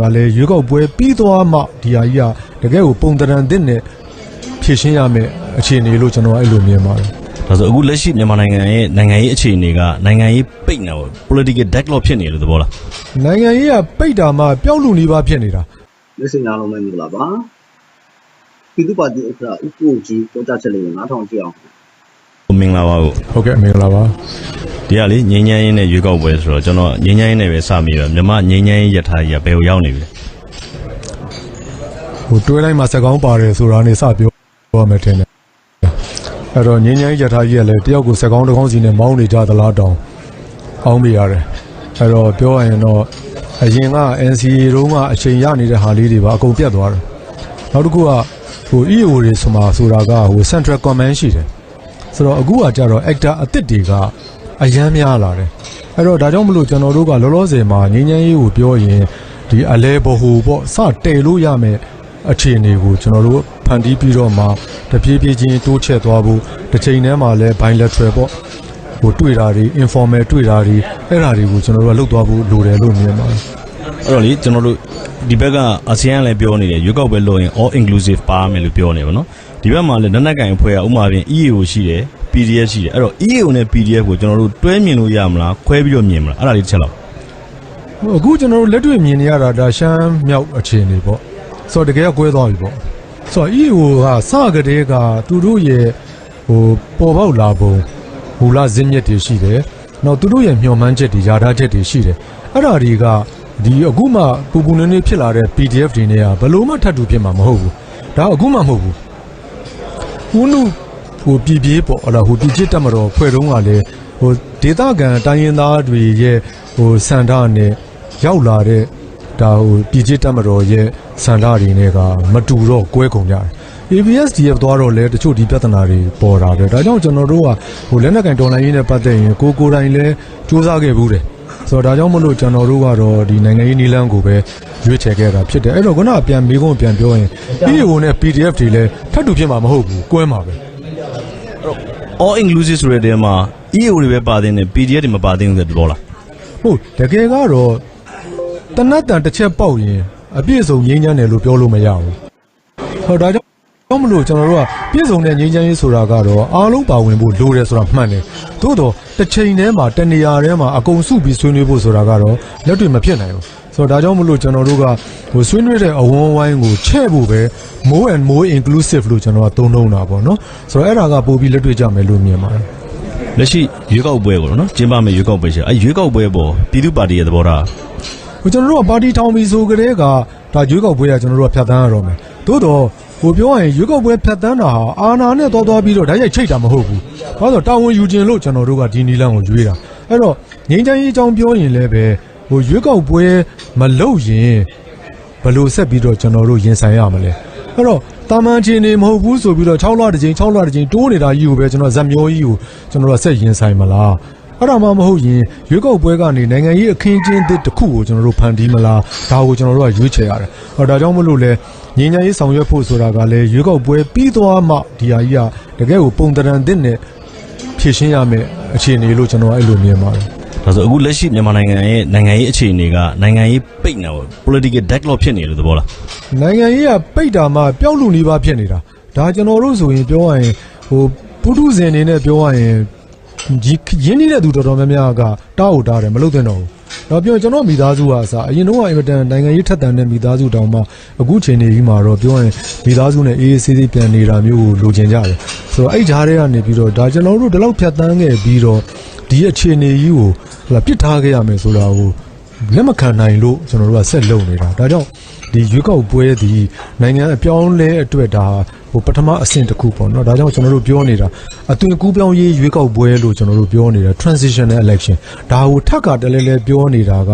ကလည်းရွေးကောက်ပွဲပြီးသွားမှဒီဟာကြီးကတကယ်ကိုပုံတရံသစ်နဲ့ဖြည့်ရှင်းရမယ်အခြေအနေလို့ကျွန်တော်အဲ့လိုမြင်ပါတယ်ဒါဆိုအခုလက်ရှိမြန်မာနိုင်ငံရဲ့နိုင်ငံရေးအခြေအနေကနိုင်ငံရေးပိတ်နေပေါ့ political deadlock ဖြစ်နေလို့သဘောလားနိုင်ငံရေးကပိတ်တာမှပျောက်လူနေပါဖြစ်နေတာလက်စင်အားလုံးပဲမင်္ဂလာပါပြည်သူ့ပါတီဥက္ကဋ္ဌဦးကိုကြီးပြောကြားချက်လေးကိုနားထောင်ကြည့်အောင်ဟိုမင်္ဂလာပါကိုဟုတ်ကဲ့မင်္ဂလာပါ ဒီကလေငင်းငင်းရင်းနဲ့ရွေးကောက်ပွဲဆိုတော့ကျွန်တော်ငင်းငင်းရင်းနဲ့ပဲစမိတော့မြန်မာငင်းငင်းရင်းရထားကြီးကဘယ်ကိုရောက်နေပြီလဲဟိုတွဲလိုက်မှာစက်ကောင်းပါတယ်ဆိုတာနေစပြောပြောမယ်ထင်တယ်အဲ့တော့ငင်းငင်းရထားကြီးကလည်းတယောက်ကိုစက်ကောင်းတစ်ကောင်းစီနဲ့မောင်းနေကြသလားတောင်အောင်းမိရတယ်အဲ့တော့ပြောရရင်တော့အရင်က NCA တုန်းကအချိန်ရနေတဲ့ဟာလေးတွေပါအကုန်ပြတ်သွားတယ်နောက်တစ်ခုကဟို EO တွေဆိုမှဆိုတာကဟို Central Command ရှိတယ်ဆိုတော့အခုကကြတော့ actor အစ်စ်တွေက အရန်များလာတယ်အဲ့တော့ဒါကြောင့်မလို့ကျွန်တော်တို့ကလောလောဆယ်မှာငင်းငင်းရေးကိုပြောရင်ဒီအလဲဘဟူပေါ့စတယ်လို့ရမယ်အခြေအနေကိုကျွန်တော်တို့ဖန်တီးပြီးတော့မှတပြေးပြေးချင်းတိုးချက်သွားဖို့တစ်ချိန်တည်းမှာလည်း bilateral ပေါ့ဟိုတွေ့တာတွေ informal တွေ့တာတွေအဲ့ဒါတွေကိုကျွန်တော်တို့ကလှုပ်သွားဖို့လိုတယ်လို့မြင်ပါတယ်အဲ့တော့လေကျွန်တော်တို့ဒီဘက်ကအာဆီယံလည်းပြောနေတယ်ရွေးကောက်ပွဲလုပ်ရင် all inclusive ပါမယ်လို့ပြောနေပါတော့ဒီဘက်မှာလည်းလက်နက်ကင်အဖွဲ့ကဥပမာပြင် EAO ရှိတယ် PDF ရှိတယ်အဲ့တော့ EAO နဲ့ PDF ကိုကျွန်တော်တို့တွဲမြင်လို့ရမလားခွဲပြီးတော့မြင်မလားအဲ့ဒါလေးတစ်ချက်လောက်ဟိုအခုကျွန်တော်တို့လက်တွေ့မြင်နေရတာဒါရှမ်းမြောက်အခြေအနေပေါ့ဆိုတော့တကယ်ကကွဲသွားပြီပေါ့ဆိုတော့ EO ကစကတည်းကသူတို့ရဲ့ဟိုပေါ်ပေါက်လာပုံမူလဇင်းမြစ်တွေရှိတယ်နောက်သူတို့ရဲ့မျှော်မှန်းချက်တွေယာထားချက်တွေရှိတယ်အဲ့ဒါတွေကဒီအခုမှပူပူနေနေဖြစ်လာတဲ့ PDF တွေနဲ့ကဘလို့မှထပ်တူဖြစ်မှာမဟုတ်ဘူးဒါအခုမှမဟုတ်ဘူးဦးနု ဟိုပြည်ပြေးပေါ့အဲ့ဒါဟိုပြည်ချစ်တက်မတော်ဖွဲ့တုံးကလည်းဟိုဒေသခံတိုင်းရင်းသားတွေရဲ့ဟိုစန္ဒနဲ့ရောက်လာတဲ့ဒါဟိုပြည်ချစ်တက်မတော်ရဲ့စန္ဒတွေနဲ့ကမတူတော့ကွဲကုန်ကြတယ် ABSDF သွားတော့လဲတချို့ဒီပြဿနာတွေပေါ်တာပဲဒါကြောင့်ကျွန်တော်တို့ကဟိုလက်နက်ကင်တော်လိုင်းရေးနဲ့ပတ်သက်ရင်ကိုကိုယ်တိုင်လဲစူးစမ်းခဲ့ဘူးတယ်ဆိုတော့ဒါကြောင့်မလို့ကျွန်တော်တို့ကတော့ဒီနိုင်ငံရေးနီလန်းကိုပဲရွေးချယ်ခဲ့တာဖြစ်တယ်အဲ့တော့ခုနကပြန်မေးခွန်းပြန်ပြောရင် EO နဲ့ PDF တွေလဲထပ်တူဖြစ်မှာမဟုတ်ဘူးကွဲမှာပဲ all inclusive ဆိုတဲ့တဲမှာ EAO တွေပဲပါတဲ့နဲ့ PDF တွေမပါတဲ့ဘူးဆိုတဲ့သဘောလားဟုတ်တကယ်ကတော့တနတ်တန်တစ်ချက်ပေါက်ရင်အပြည့်စုံငြိမ်းချမ်းတယ်လို့ပြောလို့မရဘူးဟောဒါကြောင့်ဘာမလို့ကျွန်တော်တို့ကပြည့်စုံတဲ့ငြိမ်းချမ်းရေးဆိုတာကတော့အားလုံးပါဝင်ဖို့လိုတယ်ဆိုတာမှန်တယ်သို့တော့တစ်ချိန်တည်းမှာတနေရာတည်းမှာအကုန်စုပြီးဆွေးနွေးဖို့ဆိုတာကတော့လက်တွေ့မဖြစ်နိုင်ဘူး ဆိုတော့ဒါကြောင့်မလို့ကျွန်တော်တို့ကဟိုဆွေးနွေးတဲ့အဝန်းဝိုင်းကိုချဲ့ဖို့ပဲ more and more inclusive လို့ကျွန်တော်ကသုံးနှုံးတာပေါ့နော်ဆိုတော့အဲ့ဒါကပို့ပြီးလက်တွေ့ကြမယ်လို့မြင်ပါတယ်လက်ရှိရွေးကောက်ပွဲကိုနော်ကျင်းပမယ့်ရွေးကောက်ပွဲရှိတယ်အဲရွေးကောက်ပွဲပေါ်ပြည်သူ့ပါတီရဲ့သဘောထားဟိုကျွန်တော်တို့ကပါတီထောင်ပြီးဆိုကြတဲ့ကဒါရွေးကောက်ပွဲကကျွန်တော်တို့ကဖြတ်သန်းရတော့မယ်သို့တော့ဟိုပြောရရင်ရွေးကောက်ပွဲဖြတ်သန်းတာဟာအာဏာနဲ့တော်တော်ပြီးတော့ဓာတ်ရိုက်ချိတ်တာမဟုတ်ဘူးဘာလို့လဲဆိုတော့တာဝန်ယူခြင်းလို့ကျွန်တော်တို့ကဒီနီလန်းကိုရွေးတာအဲ့တော့ငင်းချမ်းရေးအကြောင်းပြောရင်လည်းပဲ ဟိုရွေးကောက်ပွဲမလုပ်ရင်ဘယ်လိုဆက်ပြီးတော့ကျွန်တော်တို့ရင်ဆိုင်ရမလဲအဲ့တော့တာမန်ချင်းနေမဟုတ်ဘူးဆိုပြီးတော့6လတစ်ချိန်6လတစ်ချိန်တိုးနေတာကြီးကိုပဲကျွန်တော်ဇက်မျောကြီးကိုကျွန်တော်တို့ကဆက်ရင်ဆိုင်မလားအဲ့ဒါမှမဟုတ်ရင်ရွေးကောက်ပွဲကနေနိုင်ငံရေးအခင်းအကျင်းတစ်တစ်ခုကိုကျွန်တော်တို့ဖန်တီးမလားဒါကိုကျွန်တော်တို့ကရွေးချယ်ရတယ်။ဟောဒါကြောင့်မလို့လဲငင်းညာရေးဆောင်ရွက်ဖို့ဆိုတာကလည်းရွေးကောက်ပွဲပြီးသွားမှဒီဟာကြီးကတကယ်ကိုပုံတရံတစ်နဲ့ဖြည့်ရှင်းရမယ်အခြေအနေလို့ကျွန်တော်အဲ့လိုမြင်ပါတယ် ဒါဆိုအခုလက်ရှိမြန်မာနိုင်ငံရဲ့နိုင်ငံရေးအခြေအနေကနိုင်ငံရေးပိတ်နေပေါ့ political deadlock ဖြစ်နေလို့သဘောလား။နိုင်ငံရေးကပိတ်တာမှပျောက်လူနေပါဖြစ်နေတာ။ဒါကျွန်တော်တို့ဆိုရင်ပြောရရင်ဟိုပုထုဇဉ်အနေနဲ့ပြောရရင်ဒီရင်းနှီးတဲ့သူတော်တော်များများကတားဟုတ်တားတယ်မလုပ်သင့်တော့ဘူး။တော့ပြောရင်ကျွန်တော်မိသားစုကအစားအရင်တော့အင်မတန်နိုင်ငံရေးထက်သန်တဲ့မိသားစုတောင်မှအခုချိန်နေပြီးမှာတော့ပြောရင်မိသားစုနဲ့အေးအေးဆေးဆေးပြန်နေတာမျိုးကိုလိုချင်ကြတယ်။ဆိုတော့အဲ့ဂျားတွေကနေပြီးတော့ဒါကျွန်တော်တို့ဒီလောက်ဖြတ်တန်းခဲ့ပြီးတော့ဒီအခြေအနေကြီးကို ဟလာပြစ်ထားခဲ့ရမယ်ဆိုတာကိုလက်မခံနိုင်လို့ကျွန်တော်တို့ကဆက်လုပ်နေတာ။ဒါကြောင့်ဒီရွေးကောက်ပွဲဒီနိုင်ငံအပြောင်းလဲအတွက်ဒါဟိုပထမအဆင့်တစ်ခုပေါ့နော်ဒါကြောင့်ကျွန်တော်တို့ပြောနေတာအသွင်ကူးပြောင်းရေးရွေးကောက်ပွဲလို့ကျွန်တော်တို့ပြောနေတာ transitional election ဒါကိုထပ်ကတလဲလဲပြောနေတာက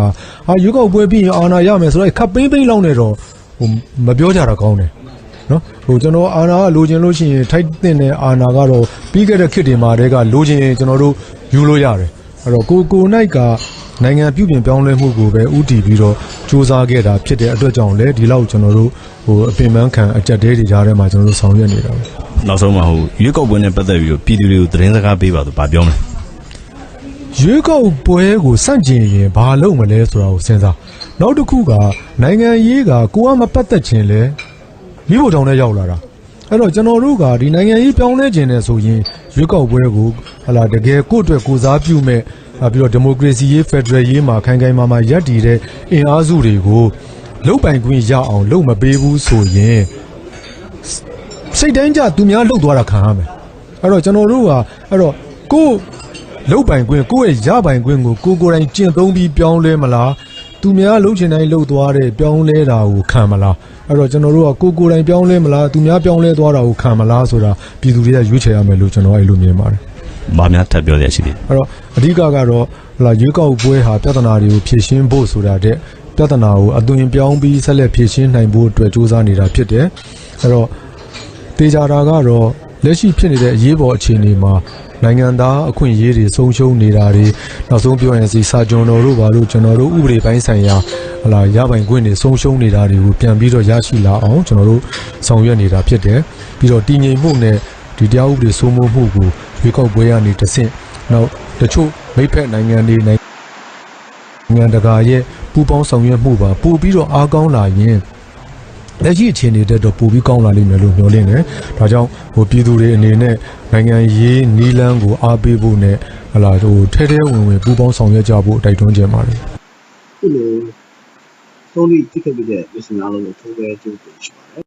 ဟာရွေးကောက်ပွဲပြီးရင်အာဏာရမယ်ဆိုတော့ခပ်ပိမ့်ပိမ့်လောက်နေတော့ဟိုမပြောကြတာကောင်းတယ်နော်ဟိုကျွန်တော်အာဏာကလိုချင်လို့ရှိရင်ထိုက်တဲ့တဲ့အာဏာကတော့ပြီးခဲ့တဲ့ခေတ်တွေမှာတည်းကလိုချင်ရင်ကျွန်တော်တို့ယူလို့ရတယ် အဲ့တော့ကိုကိုနိုင်ကနိုင်ငံပြုပြင်ပြောင်းလဲမှုကိုပဲဥတည်ပြီးတော့စူးစမ်းခဲ့တာဖြစ်တဲ့အတွက်ကြောင့်လည်းဒီလောက်ကျွန်တော်တို့ဟိုအပင်ပန်းခံအကြက်တဲတွေကြားထဲမှာကျွန်တော်တို့ဆောင်ရွက်နေတာပါနောက်ဆုံးမှာဟိုရွေးကောက်ပွဲနဲ့ပတ်သက်ပြီးတော့ပြည်သူတွေကိုသတင်းစကားပေးပါဆိုဗာပြောမလဲရွေးကောက်ပွဲကိုစန့်ကျင်ရင်ဘာလုပ်မလဲဆိုတာကိုစဉ်းစားနောက်တစ်ခုကနိုင်ငံရေးကကိုကမပတ်သက်ခြင်းလဲမိဖို့တောင်နဲ့ရောက်လာတာ အဲ့တော့ကျွန်တော်တို့ကဒီနိုင်ငံရေးပြောင်းလဲခြင်းနဲ့ဆိုရင်ရွေးကောက်ပွဲကိုဟလာတကယ်ကိုယ့်အတွက်ကိုစားပြုမဲ့အာပြီးတော့ဒီမိုကရေစီရေးဖက်ဒရယ်ရေးမှာခိုင်ခိုင်မာမာရပ်တည်တဲ့အင်အားစုတွေကိုလုတ်ပိုင်ခွင့်ရအောင်လုတ်မပေးဘူးဆိုရင်စိတ်တိုင်းကြသူများလှုပ်သွားတာခံရမယ်အဲ့တော့ကျွန်တော်တို့ကအဲ့တော့ကိုယ်လှုပ်ပိုင်ခွင့်ကိုယ့်ရဲ့ရပိုင်ခွင့်ကိုကိုယ်ကိုယ်တိုင်ကျင့်သုံးပြီးပြောင်းလဲမလား သူများလှုပ်ချင်တိုင်းလှုပ်သွားတဲ့ပြောင်းလဲတာကိုခံမလားအဲ့တော့ကျွန်တော်တို့ကကိုယ်ကိုယ်တိုင်ပြောင်းလဲမလားသူများပြောင်းလဲသွားတာကိုခံမလားဆိုတာပြည်သူတွေကရွေးချယ်ရမယ်လို့ကျွန်တော်အဲ့လိုမြင်ပါတယ်။ဘာများထပ်ပြောရရှိသေးလဲအဲ့တော့အဓိကကတော့ဟလာရွေးကောက်ပွဲဟာပြဿနာတွေကိုဖြေရှင်းဖို့ဆိုတာတဲ့ပြဿနာကိုအသွင်ပြောင်းပြီးဆက်လက်ဖြေရှင်းနိုင်ဖို့အတွက်စ조사နေတာဖြစ်တယ်အဲ့တော့တေချာတာကတော့ လက်ရှိဖြစ်နေတဲ့အရေးပေါ်အခြေအနေမှာနိုင်ငံသားအခွင့်အရေးတွေဆုံးရှုံးနေတာတွေနောက်ဆုံးပြောရင်စီစာကျွန်တော်တို့ဘာလို့ကျွန်တော်တို့ဥပဒေပိုင်းဆိုင်ရာဟလာရပိုင်ခွင့်တွေဆုံးရှုံးနေတာတွေကိုပြန်ပြီးတော့ရရှိလာအောင်ကျွန်တော်တို့ဆောင်ရွက်နေတာဖြစ်တယ်ပြီးတော့တည်ငြိမ်မှုနဲ့ဒီတရားဥပဒေစိုးမိုးမှုကိုရွေးကောက်ပွဲကနေတဆင့်နောက်တချို့မိဖက်နိုင်ငံတွေနိုင်ငံတကာရဲ့ပူးပေါင်းဆောင်ရွက်မှုပါပို့ပြီးတော့အားကောင်းလာရင် လက်ရှိအခြေအနေတက်တော့ပိုပြီးကောင်းလာလိမ့်မယ်လို့မျှော်လင့်တယ်။ဒါကြောင့်ဟိုပြည်သူတွေအနေနဲ့နိုင်ငံရေးနီလန်းကိုအားပေးဖို့နဲ့ဟလာဟိုထဲထဲဝင်ဝင်ပူးပေါင်းဆောင်ရွက်ကြဖို့တိုက်တွန်းကြပါတယ်ခုလိုသုံးပြီးတိကျပြတဲ့ပြည်စင်အားလုံးကိုထိုးပဲကျိုးတင်ရှိပါတယ်